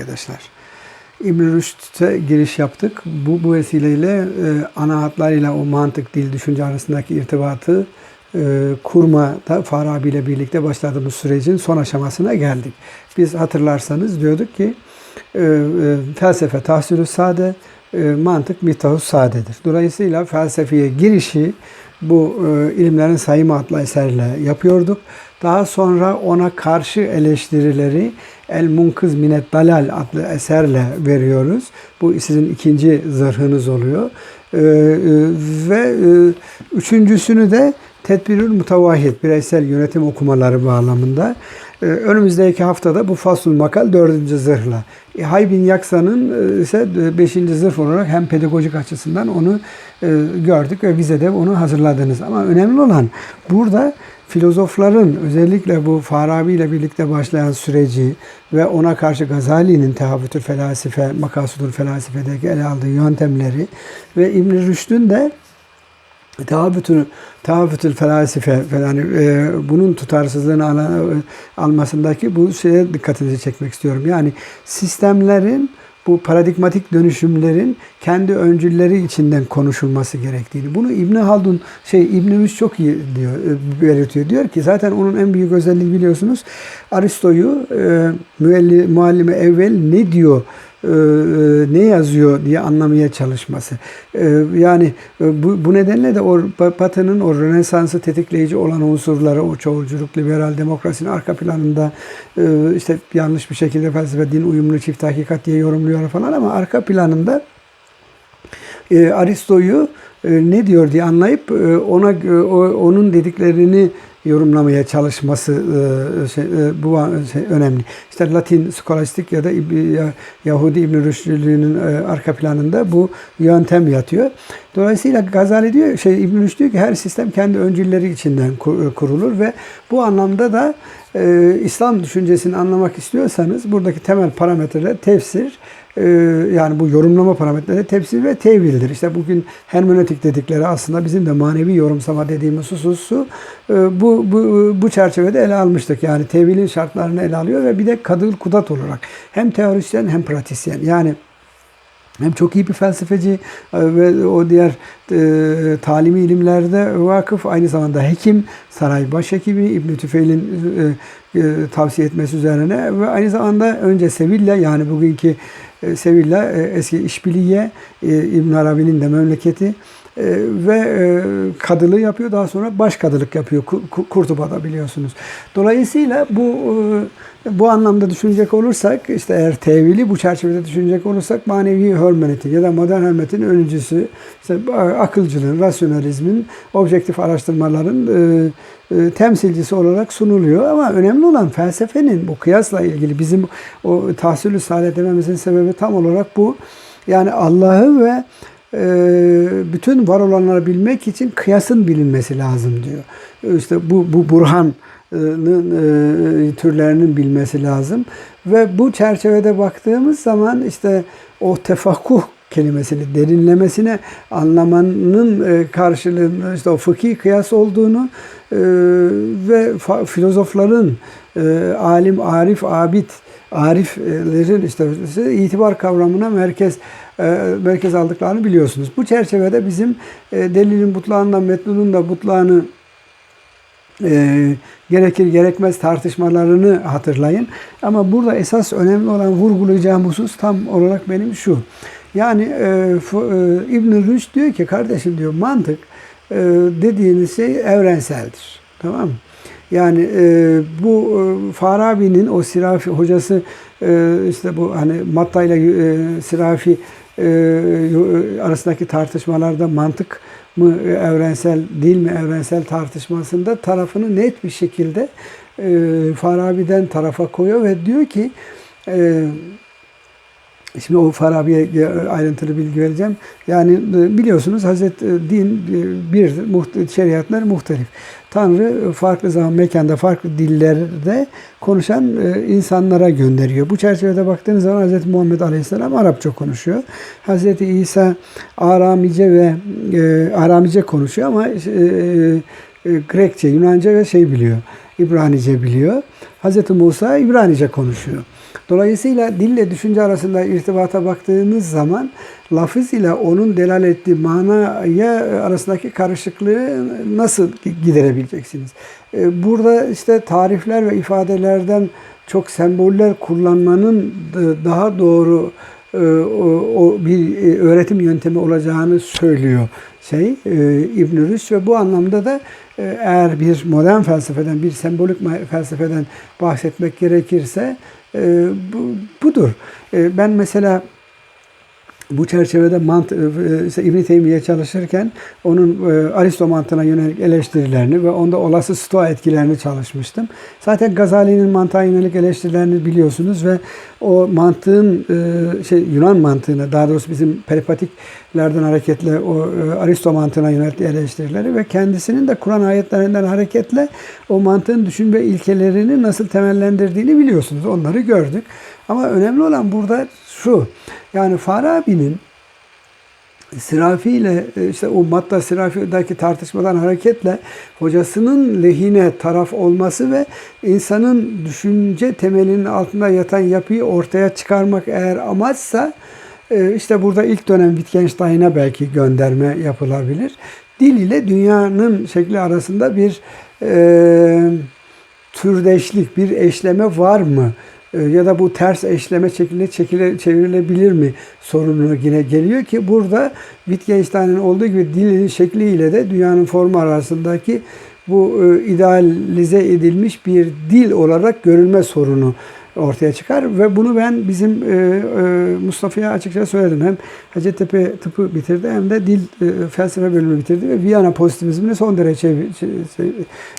arkadaşlar. İbn Rüşd'e giriş yaptık. Bu, bu vesileyle e, ana hatlarıyla o mantık, dil, düşünce arasındaki irtibatı e, kurmada Farabi ile birlikte başladığımız sürecin son aşamasına geldik. Biz hatırlarsanız diyorduk ki e, e, felsefe tahsilü sade, e, mantık miftahus sadedir. Dolayısıyla felsefeye girişi bu e, ilimlerin sayımı adlı eserle yapıyorduk. Daha sonra ona karşı eleştirileri El Munkız Minet Dalal adlı eserle veriyoruz. Bu sizin ikinci zırhınız oluyor. E, e, ve e, üçüncüsünü de Tedbirül Mutavahhid, bireysel yönetim okumaları bağlamında. Ee, önümüzdeki haftada bu Fasul Makal dördüncü zırhla. E, Haybin Yaksa'nın e, ise beşinci zırh olarak hem pedagojik açısından onu gördük ve bize de onu hazırladınız. Ama önemli olan burada filozofların özellikle bu Farabi ile birlikte başlayan süreci ve ona karşı Gazali'nin tehavütül felasife, makasudul felsefedeki ele aldığı yöntemleri ve İbn Rüşd'ün de Tehavütül, tehavütül felasife yani e, bunun tutarsızlığını al, almasındaki bu şeye dikkatinizi çekmek istiyorum. Yani sistemlerin bu paradigmatik dönüşümlerin kendi öncülleri içinden konuşulması gerektiğini. Bunu İbn Haldun şey İbn Rüşd çok iyi diyor e, belirtiyor. Diyor ki zaten onun en büyük özelliği biliyorsunuz Aristo'yu e, müelli, muallime evvel ne diyor e, ne yazıyor diye anlamaya çalışması. E, yani e, bu, bu nedenle de o Batı'nın o Rönesans'ı tetikleyici olan unsurları, o çoğulculuk, liberal demokrasinin arka planında işte yanlış bir şekilde felsefe, din uyumlu çift hakikat diye yorumluyor falan ama arka planında Aristo'yu ne diyor diye anlayıp ona onun dediklerini yorumlamaya çalışması e, şey, e, bu şey, önemli. İşte Latin skolastik ya da Yahudi İbn Rüşdülüğünün e, arka planında bu yöntem yatıyor. Dolayısıyla Gazali diyor, şey İbn Rüşd diyor ki her sistem kendi öncülleri içinden kurulur ve bu anlamda da İslam düşüncesini anlamak istiyorsanız buradaki temel parametreler tefsir, yani bu yorumlama parametreleri tefsir ve tevildir. İşte bugün hermenötik dedikleri aslında bizim de manevi yorumsama dediğimiz hususu e, bu, bu, bu çerçevede ele almıştık. Yani tevilin şartlarını ele alıyor ve bir de kadıl kudat olarak hem teorisyen hem pratisyen. Yani hem çok iyi bir felsefeci e, ve o diğer e, talimi ilimlerde vakıf. Aynı zamanda hekim, saray başhekimi İbn Tüfeil'in e, e, tavsiye etmesi üzerine ve aynı zamanda önce Sevilla yani bugünkü Sevilla e, eski İşbiliye İbn Arabi'nin de memleketi ve e, kadılığı yapıyor. Daha sonra baş kadılık yapıyor Kurtuba'da biliyorsunuz. Dolayısıyla bu e, bu anlamda düşünecek olursak işte eğer tevili bu çerçevede düşünecek olursak manevi hermeneutik ya da modern hermenetin öncüsü işte akılcılığın, rasyonalizmin, objektif araştırmaların e, e, temsilcisi olarak sunuluyor. Ama önemli olan felsefenin bu kıyasla ilgili bizim o tahsilü saadet dememizin sebebi tam olarak bu. Yani Allah'ı ve e, bütün var olanları bilmek için kıyasın bilinmesi lazım diyor. İşte bu, bu burhanın e, türlerinin bilmesi lazım. Ve bu çerçevede baktığımız zaman işte o tefakkuh kelimesini derinlemesine anlamanın e, karşılığında işte o fıkhi kıyas olduğunu e, ve filozofların e, alim, arif, abid, ariflerin işte itibar kavramına merkez merkez aldıklarını biliyorsunuz. Bu çerçevede bizim delilin butlağından metnunun da butlağını e, gerekir gerekmez tartışmalarını hatırlayın. Ama burada esas önemli olan vurgulayacağım husus tam olarak benim şu. Yani e, e, İbn Rüşd diyor ki kardeşim diyor mantık e, dediğiniz şey evrenseldir. Tamam mı? Yani e, bu e, Farabi'nin o Sirafi hocası e, işte bu hani Matta ile e, Sirafi e, arasındaki tartışmalarda mantık mı evrensel, dil mi evrensel tartışmasında tarafını net bir şekilde e, Farabi'den tarafa koyuyor ve diyor ki e, Şimdi o Farabi'ye ayrıntılı bilgi vereceğim. Yani e, biliyorsunuz Hazret e, din e, bir şeriatlar muhtelif. Tanrı farklı zaman mekanda farklı dillerde konuşan insanlara gönderiyor. Bu çerçevede baktığınız zaman Hazreti Muhammed Aleyhisselam Arapça konuşuyor. Hazreti İsa Aramice ve Aramice konuşuyor ama Grekçe, Yunanca ve şey biliyor. İbranice biliyor. Hazreti Musa İbranice konuşuyor. Dolayısıyla dille düşünce arasında irtibata baktığınız zaman lafız ile onun delal ettiği manaya arasındaki karışıklığı nasıl giderebileceksiniz? Ee, Burada işte tarifler ve ifadelerden çok semboller kullanmanın daha doğru e, o, o bir e, öğretim yöntemi olacağını söylüyor şey e, İbn Rüşd ve bu anlamda da e, eğer bir modern felsefeden bir sembolik felsefeden bahsetmek gerekirse e, bu, budur. E, ben mesela bu çerçevede mant e, işte İbn Teymiye çalışırken onun e, Aristo mantığına yönelik eleştirilerini ve onda olası stoa etkilerini çalışmıştım. Zaten Gazali'nin mantığa yönelik eleştirilerini biliyorsunuz ve o mantığın e, şey Yunan mantığına daha doğrusu bizim peripatiklerden hareketle o Aristo mantığına yönelik eleştirileri ve kendisinin de Kur'an ayetlerinden hareketle o mantığın düşünme ilkelerini nasıl temellendirdiğini biliyorsunuz. Onları gördük. Ama önemli olan burada şu. Yani Farabi'nin Sirafi ile e, işte o Matta Sirafi'deki tartışmadan hareketle hocasının lehine taraf olması ve insanın düşünce temelinin altında yatan yapıyı ortaya çıkarmak eğer amaçsa e, işte burada ilk dönem Wittgenstein'a belki gönderme yapılabilir. Dil ile dünyanın şekli arasında bir e, türdeşlik, bir eşleme var mı? Ee, ya da bu ters eşleme şeklinde çekile, çevrilebilir mi sorunu yine geliyor ki burada Wittgenstein'in olduğu gibi dilin şekliyle de dünyanın formu arasındaki bu e, idealize edilmiş bir dil olarak görülme sorunu ortaya çıkar ve bunu ben bizim e, e, Mustafa'ya açıkça söyledim. Hem Hacettepe tıpı bitirdi hem de dil e, felsefe bölümü bitirdi ve Viyana pozitivizmini son derece e,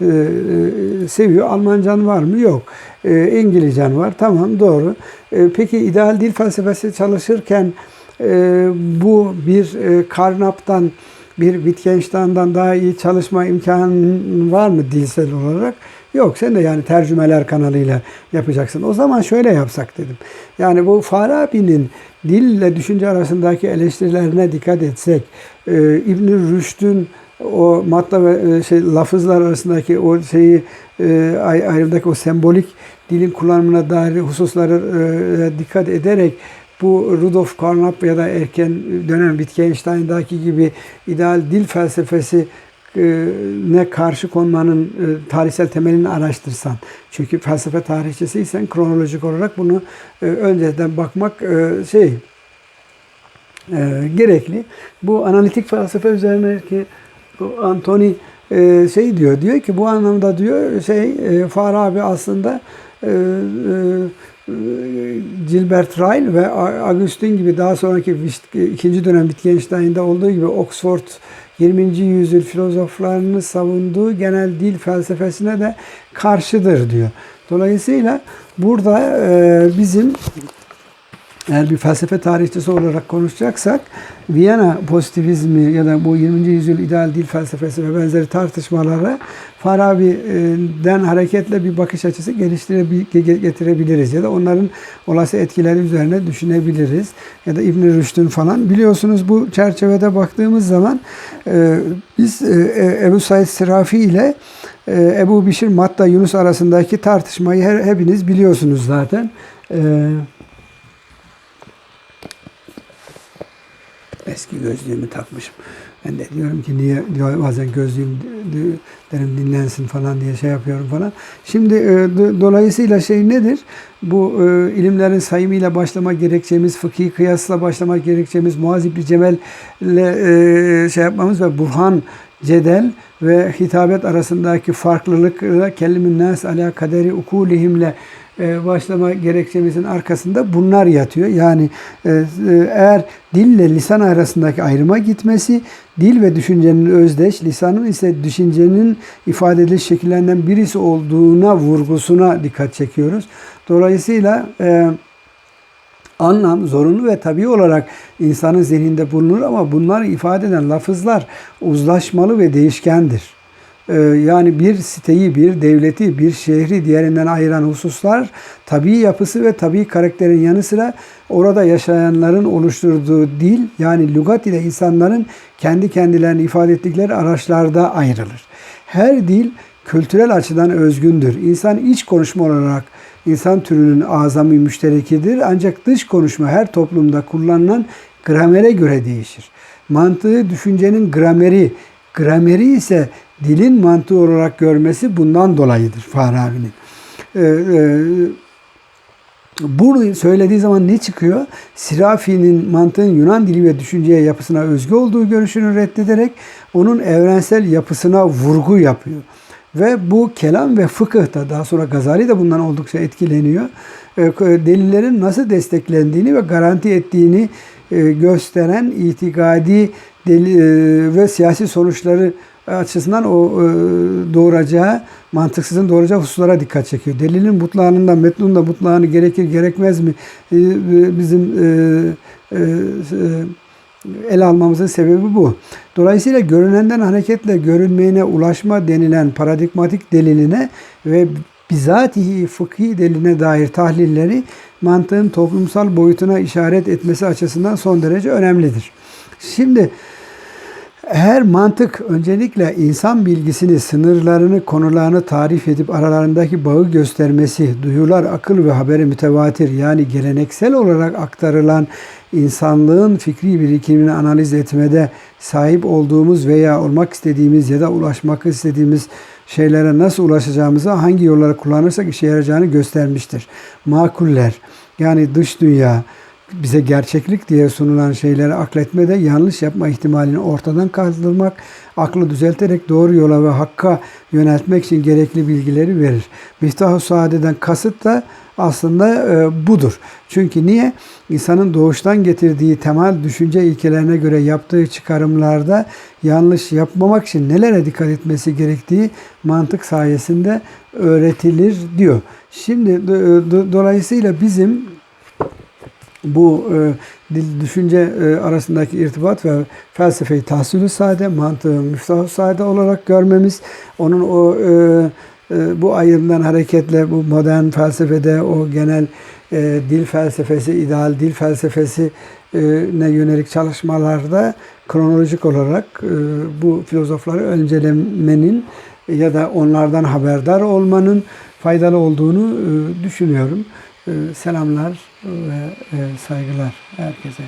e, seviyor. Almancan var mı? Yok. E, İngilizcen var. Tamam doğru. E, peki ideal dil felsefesi çalışırken e, bu bir e, Carnap'tan bir Wittgenstein'dan daha iyi çalışma imkanı var mı dilsel olarak? Yok sen de yani tercümeler kanalıyla yapacaksın. O zaman şöyle yapsak dedim. Yani bu Farabi'nin dille düşünce arasındaki eleştirilerine dikkat etsek, e, İbn Rüşd'ün o matta ve e, şey lafızlar arasındaki o şeyi e, ayrımdaki o sembolik dilin kullanımına dair hususları e, dikkat ederek bu Rudolf Carnap ya da erken dönem Wittgenstein'daki gibi ideal dil felsefesi e, ne karşı konmanın e, tarihsel temelini araştırsan. Çünkü felsefe tarihçisiysen kronolojik olarak bunu e, önceden bakmak şey gerekli. Bu analitik felsefe üzerine ki Anthony şey diyor diyor ki bu anlamda diyor şey Farabi aslında Gilbert Ryle ve Augustin gibi daha sonraki ikinci dönem Wittgenstein'de olduğu gibi Oxford 20. yüzyıl filozoflarını savunduğu genel dil felsefesine de karşıdır diyor. Dolayısıyla burada e, bizim eğer bir felsefe tarihçisi olarak konuşacaksak Viyana pozitivizmi ya da bu 20. yüzyıl ideal dil felsefesi ve benzeri tartışmalara Farabi'den hareketle bir bakış açısı getirebiliriz ya da onların olası etkileri üzerine düşünebiliriz ya da İbn Rüşd'ün falan. Biliyorsunuz bu çerçevede baktığımız zaman e, biz e, Ebu Said Sirafi ile e, Ebu Bişir Matta Yunus arasındaki tartışmayı hepiniz biliyorsunuz zaten. Evet. Eski gözlüğümü takmışım. Ben de diyorum ki niye diyor, bazen gözlüğüm derim dinlensin falan diye şey yapıyorum falan. Şimdi e, dolayısıyla şey nedir? Bu e, ilimlerin sayımıyla başlama gerekçemiz, fıkhi kıyasla başlama gerekçemiz, Muazip Cemel'le e, şey yapmamız ve Burhan Cedel ve hitabet arasındaki farklılık kellimin nas ala kaderi ukulihimle başlama gerekçemizin arkasında bunlar yatıyor. Yani e, e, eğer dille lisan arasındaki ayrıma gitmesi, dil ve düşüncenin özdeş, lisanın ise düşüncenin ifade ediliş şekillerinden birisi olduğuna vurgusuna dikkat çekiyoruz. Dolayısıyla anlam zorunlu ve tabi olarak insanın zihninde bulunur ama bunları ifade eden lafızlar uzlaşmalı ve değişkendir. Ee, yani bir siteyi, bir devleti, bir şehri diğerinden ayıran hususlar tabi yapısı ve tabi karakterin yanı sıra orada yaşayanların oluşturduğu dil yani lügat ile insanların kendi kendilerini ifade ettikleri araçlarda ayrılır. Her dil kültürel açıdan özgündür. İnsan iç konuşma olarak insan türünün azami müşterekidir. Ancak dış konuşma her toplumda kullanılan gramere göre değişir. Mantığı düşüncenin grameri, grameri ise dilin mantığı olarak görmesi bundan dolayıdır Farabi'nin. Ee, e, söylediği zaman ne çıkıyor? Sirafi'nin mantığın Yunan dili ve düşünceye yapısına özgü olduğu görüşünü reddederek onun evrensel yapısına vurgu yapıyor. Ve bu kelam ve fıkıhta daha sonra Gazali de bundan oldukça etkileniyor. E, Delillerin nasıl desteklendiğini ve garanti ettiğini e, gösteren itikadi deli, e, ve siyasi sonuçları açısından o e, doğuracağı, mantıksızın doğuracağı hususlara dikkat çekiyor. Delilin mutlağında, metnunda mutlağını gerekir gerekmez mi e, bizim e, e, ele almamızın sebebi bu. Dolayısıyla görünenden hareketle görünmeyene ulaşma denilen paradigmatik deliline ve bizatihi fıkhi deliline dair tahlilleri mantığın toplumsal boyutuna işaret etmesi açısından son derece önemlidir. Şimdi her mantık öncelikle insan bilgisini, sınırlarını, konularını tarif edip aralarındaki bağı göstermesi, duyular, akıl ve haberi mütevatir yani geleneksel olarak aktarılan insanlığın fikri birikimini analiz etmede sahip olduğumuz veya olmak istediğimiz ya da ulaşmak istediğimiz şeylere nasıl ulaşacağımızı hangi yolları kullanırsak işe yarayacağını göstermiştir. Makuller yani dış dünya, bize gerçeklik diye sunulan şeyleri akletmede yanlış yapma ihtimalini ortadan kaldırmak, aklı düzelterek doğru yola ve hakka yöneltmek için gerekli bilgileri verir. Miftah-ı kasıt da aslında e, budur. Çünkü niye? İnsanın doğuştan getirdiği temel düşünce ilkelerine göre yaptığı çıkarımlarda yanlış yapmamak için nelere dikkat etmesi gerektiği mantık sayesinde öğretilir diyor. Şimdi do, do, dolayısıyla bizim bu e, dil düşünce e, arasındaki irtibat ve felsefeyi tahsilü sade, mantığı müftahı sade olarak görmemiz, onun o e, e, bu ayrımdan hareketle bu modern felsefede o genel e, dil felsefesi, ideal dil felsefesi e, ne yönelik çalışmalarda kronolojik olarak e, bu filozofları öncelemenin ya da onlardan haberdar olmanın faydalı olduğunu e, düşünüyorum. Ee, selamlar ve e, saygılar herkese.